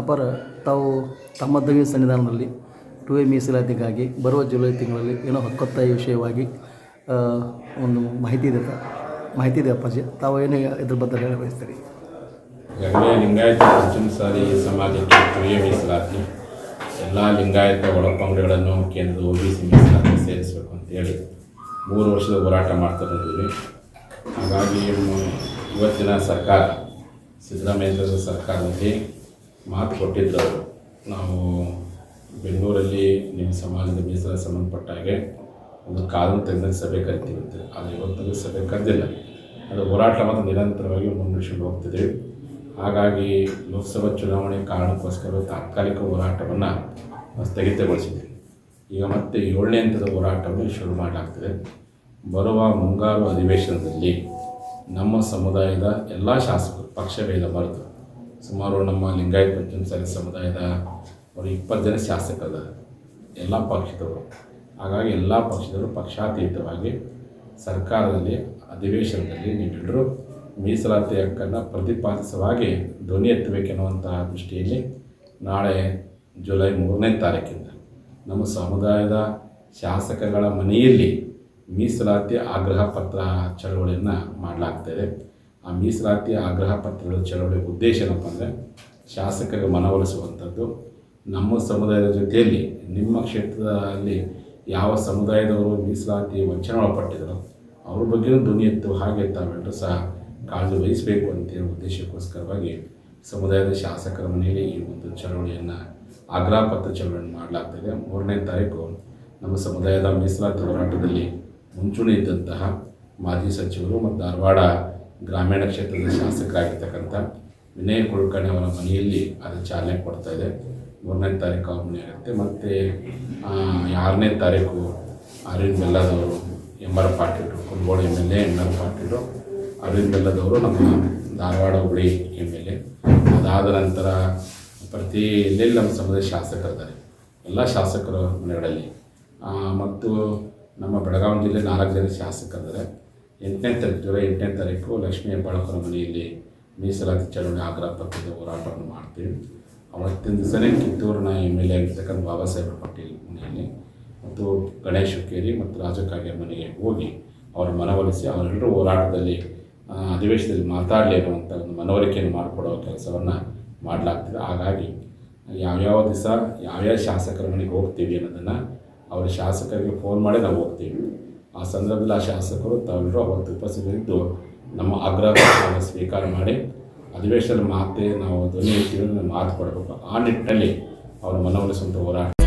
ಅಪರ ತಾವು ತಮ್ಮ ದವಿ ಸನ್ನಿಧಾನದಲ್ಲಿ ಟು ಎ ಮೀಸಲಾತಿಗಾಗಿ ಬರುವ ಜುಲೈ ತಿಂಗಳಲ್ಲಿ ಏನೋ ಹಕ್ಕೊತ್ತಾಯ ವಿಷಯವಾಗಿ ಒಂದು ಮಾಹಿತಿ ಇದೆ ಮಾಹಿತಿ ಇದೆ ಅಪ್ಪಾಜಿ. ತಾವು ಏನು ಇದ್ರ ಬಗ್ಗೆ ಹೇಳ ಬಯಸ್ತೀರಿ? ಈಗಾಗಲೇ ಲಿಂಗಾಯತ ಪಂಚಮಸಾಲಿ ಸಮಾಜಕ್ಕೆ ಕ್ರಿಯೆ ಮೀಸಲಾತಿ. ಎಲ್ಲ ಲಿಂಗಾಯತ ಒಳಪಂಗಡಗಳನ್ನು ಕೇಂದ್ರದ ಒ ಬಿ ಸಿ ಮೀಸಲಾತಿ ಸೇರಿಸಬೇಕು ಅಂತೇಳಿ ಮೂರು ವರ್ಷದ ಹೋರಾಟ ಮಾಡ್ತಾ ಬಂದಿದ್ದೀವಿ ಹಾಗಾಗಿ ಇವತ್ತಿನ ಸರ್ಕಾರ ಸಿದ್ದರಾಮಯ್ಯ ಸರ್ಕಾರದಲ್ಲಿ ಮಾತು ಕೊಟ್ಟಿದ್ದರು. ನಾವು ಬೆಂಗಳೂರಲ್ಲಿ ನಿಮ್ಮ ಸಮಾಜದ ಮೀಸಲ ಸಂಬಂಧಪಟ್ಟ ಹಾಗೆ ಒಂದು ಕಾನೂನು ತಜ್ಞರ ಸಭೆ ಕರಿತೀವಿ ಅಂತ ಆದರೆ ಇವತ್ತಿಗೂ ಸಭೆ ಕರೆದಿಲ್ಲ. ಅದು ಹೋರಾಟ ಮತ್ತು ನಿರಂತರವಾಗಿ ಮುನ್ನಡೆಸಿಕೊಂಡು ಹೋಗ್ತಿದ್ದೀವಿ ಹಾಗಾಗಿ ಲೋಕಸಭಾ ಚುನಾವಣೆ ಕಾರಣಕ್ಕೋಸ್ಕರ ತಾತ್ಕಾಲಿಕ ಹೋರಾಟವನ್ನು ಸ್ಥಗಿತಗೊಳಿಸಿದೆ ಈಗ ಮತ್ತೆ ಏಳನೇ ಹಂತದ ಹೋರಾಟವನ್ನು ಶುರು ಮಾಡಲಾಗ್ತದೆ. ಬರುವ ಮುಂಗಾರು ಅಧಿವೇಶನದಲ್ಲಿ ನಮ್ಮ ಸಮುದಾಯದ ಎಲ್ಲ ಶಾಸಕರು ಪಕ್ಷಭೇದ ಮರೆತು ಸುಮಾರು ನಮ್ಮ ಲಿಂಗಾಯತ ಪಂಚಮಸಾಲಿ ಸಮುದಾಯದ ಅವರು ಇಪ್ಪತ್ತು ಜನ ಶಾಸಕರಿದ್ದಾರೆ ಎಲ್ಲ ಪಕ್ಷದವರು. ಹಾಗಾಗಿ ಎಲ್ಲ ಪಕ್ಷದವರು ಪಕ್ಷಾತೀತವಾಗಿ ಸರ್ಕಾರದಲ್ಲಿ, ಅಧಿವೇಶನದಲ್ಲಿ ನೀವೆಲ್ಲರೂ ಮೀಸಲಾತಿ ಹಕ್ಕನ್ನು ಪ್ರತಿಪಾದಿಸುವಾಗಿ ಧ್ವನಿ ಎತ್ತಬೇಕೆನ್ನುವಂತಹ ದೃಷ್ಟಿಯಲ್ಲಿ ನಾಳೆ ಜುಲೈ ಮೂರನೇ ತಾರೀಕಿಂದ ನಮ್ಮ ಸಮುದಾಯದ ಶಾಸಕಗಳ ಮನೆಯಲ್ಲಿ ಮೀಸಲಾತಿ ಆಗ್ರಹ ಪತ್ರ ಚಳವಳಿಯನ್ನು ಮಾಡಲಾಗ್ತಾಯಿದೆ ಆ ಮೀಸಲಾತಿ ಆಗ್ರಹ ಪತ್ರಗಳ ಚಳವಳಿ ಉದ್ದೇಶ ಏನಪ್ಪ ಅಂದರೆ ಶಾಸಕರಿಗೆ ಮನವೊಲಿಸುವಂಥದ್ದು ನಮ್ಮ ಸಮುದಾಯದ ಜೊತೆಯಲ್ಲಿ, ನಿಮ್ಮ ಕ್ಷೇತ್ರದಲ್ಲಿ ಯಾವ ಸಮುದಾಯದವರು ಮೀಸಲಾತಿ ವಂಚನೆ ಒಳಪಟ್ಟಿದ್ರು, ಅವ್ರ ಬಗ್ಗೆಯೂ ಧ್ವನಿ ಎತ್ತು ಹಾಗೆ ತಾವೆಲ್ಲರೂ ಸಹ ಕಾಳಜಿ ವಹಿಸಬೇಕು ಅಂತೇಳಿ ಉದ್ದೇಶಕ್ಕೋಸ್ಕರವಾಗಿ ಸಮುದಾಯದ ಶಾಸಕರ ಮನೆಯಲ್ಲಿ ಈ ಒಂದು ಚಳವಳಿಯನ್ನು, ಆಗ್ರಹ ಪತ್ರ ಚಳವಳಿಯನ್ನು ಮಾಡಲಾಗ್ತದೆ. ಮೂರನೇ ತಾರೀಕು ನಮ್ಮ ಸಮುದಾಯದ ಮೀಸಲಾತಿ ಹೋರಾಟದಲ್ಲಿ ಮುಂಚೂಣಿ ಇದ್ದಂತಹ ಮಾಜಿ ಸಚಿವರು ಮತ್ತು ಧಾರವಾಡ ಗ್ರಾಮೀಣ ಕ್ಷೇತ್ರದ ಶಾಸಕರಾಗಿರ್ತಕ್ಕಂಥ ವಿನಯ್ ಕುಲಕರ್ಣಿ ಅವರ ಮನೆಯಲ್ಲಿ ಅದು ಚಾಲನೆ ಕೊಡ್ತಾ ಇದೆ. ಮೂರನೇ ತಾರೀಕು ಅವ್ರ ಮನೆ ಆಗುತ್ತೆ ಮತ್ತು ಆರನೇ ತಾರೀಕು Arvind ಬೆಲ್ಲದವರು M R Patil, Kundgol M L A M R Patil, Arvind ಬೆಲ್ಲದವರು ನಮ್ಮ ಧಾರವಾಡ ಹುಳಿ ಎಂ ಎಲ್ ಎ ಅದಾದ ನಂತರ ಪ್ರತಿ ಎಲ್ಲೆಲ್ಲಿ ನಮ್ಮ ಸಮುದಾಯ ಶಾಸಕರಿದ್ದಾರೆ, ಎಲ್ಲ ಶಾಸಕರ ಮನೆಗಳಲ್ಲಿ ಮತ್ತು ನಮ್ಮ ಬೆಳಗಾವಿ ಜಿಲ್ಲೆ ನಾಲ್ಕು ಜನ ಶಾಸಕರಿದ್ದಾರೆ. ಎಂಟನೇ ತಾರೀಕು ಜುಲೈ ಎಂಟನೇ ತಾರೀಕು ಲಕ್ಷ್ಮೀ ಹೆಬ್ಬಾಳಕರ ಮನೆಯಲ್ಲಿ ಮೀಸಲಾತಿ ಚಳವಳಿ ಆಗ್ರಹ ಪಕ್ಕದ ಹೋರಾಟವನ್ನು ಮಾಡ್ತೀವಿ. ಅವತ್ತಿನ ದಿವಸನೇ ಕಿತ್ತೂರಿನ ಎಂ ಎಲ್ ಎ ಆಗಿರ್ತಕ್ಕಂಥ ಬಾಬಾ ಸಾಹೇಬ್ ಪಾಟೀಲ್ ಮನೆಯಲ್ಲಿ ಮತ್ತು ಗಣೇಶ್ ಕೇರಿ ಮತ್ತು ರಾಜಕಾಗೆ ಮನೆಗೆ ಹೋಗಿ ಅವರ ಮನವೊಲಿಸಿ ಅವರೆಲ್ಲರೂ ಹೋರಾಟದಲ್ಲಿ ಅಧಿವೇಶನದಲ್ಲಿ ಮಾತಾಡಲಿ ಅನ್ನುವಂಥ ಒಂದು ಮನವರಿಕೆಯನ್ನು ಮಾಡಿಕೊಡೋ ಕೆಲಸವನ್ನು ಮಾಡಲಾಗ್ತದೆ. ಹಾಗಾಗಿ ಯಾವ್ಯಾವ ದಿವಸ ಯಾವ್ಯಾವ ಶಾಸಕರ ಮನೆಗೆ ಹೋಗ್ತೀವಿ ಅನ್ನೋದನ್ನು ಅವರ ಶಾಸಕರಿಗೆ ಫೋನ್ ಮಾಡಿ ನಾವು ಹೋಗ್ತೀವಿ. ಆ ಸಂದರ್ಭದಲ್ಲಿ ಆ ಶಾಸಕರು ತಾವೆಲ್ಲರೂ ಅವತ್ತು ಉಪಸ್ಥಿತರಿದ್ದು ನಮ್ಮ ಆಗ್ರಹವನ್ನು ಸ್ವೀಕಾರ ಮಾಡಿ, ಅಧಿವೇಶನದ ಮಾತೇ ನಾವು ಧ್ವನಿ ಮಾತು ಕೊಡಬೇಕು. ಆ ನಿಟ್ಟಿನಲ್ಲಿ ಅವರ ಮನವೊಲಿಸುವಂಥ ಹೋರಾಟ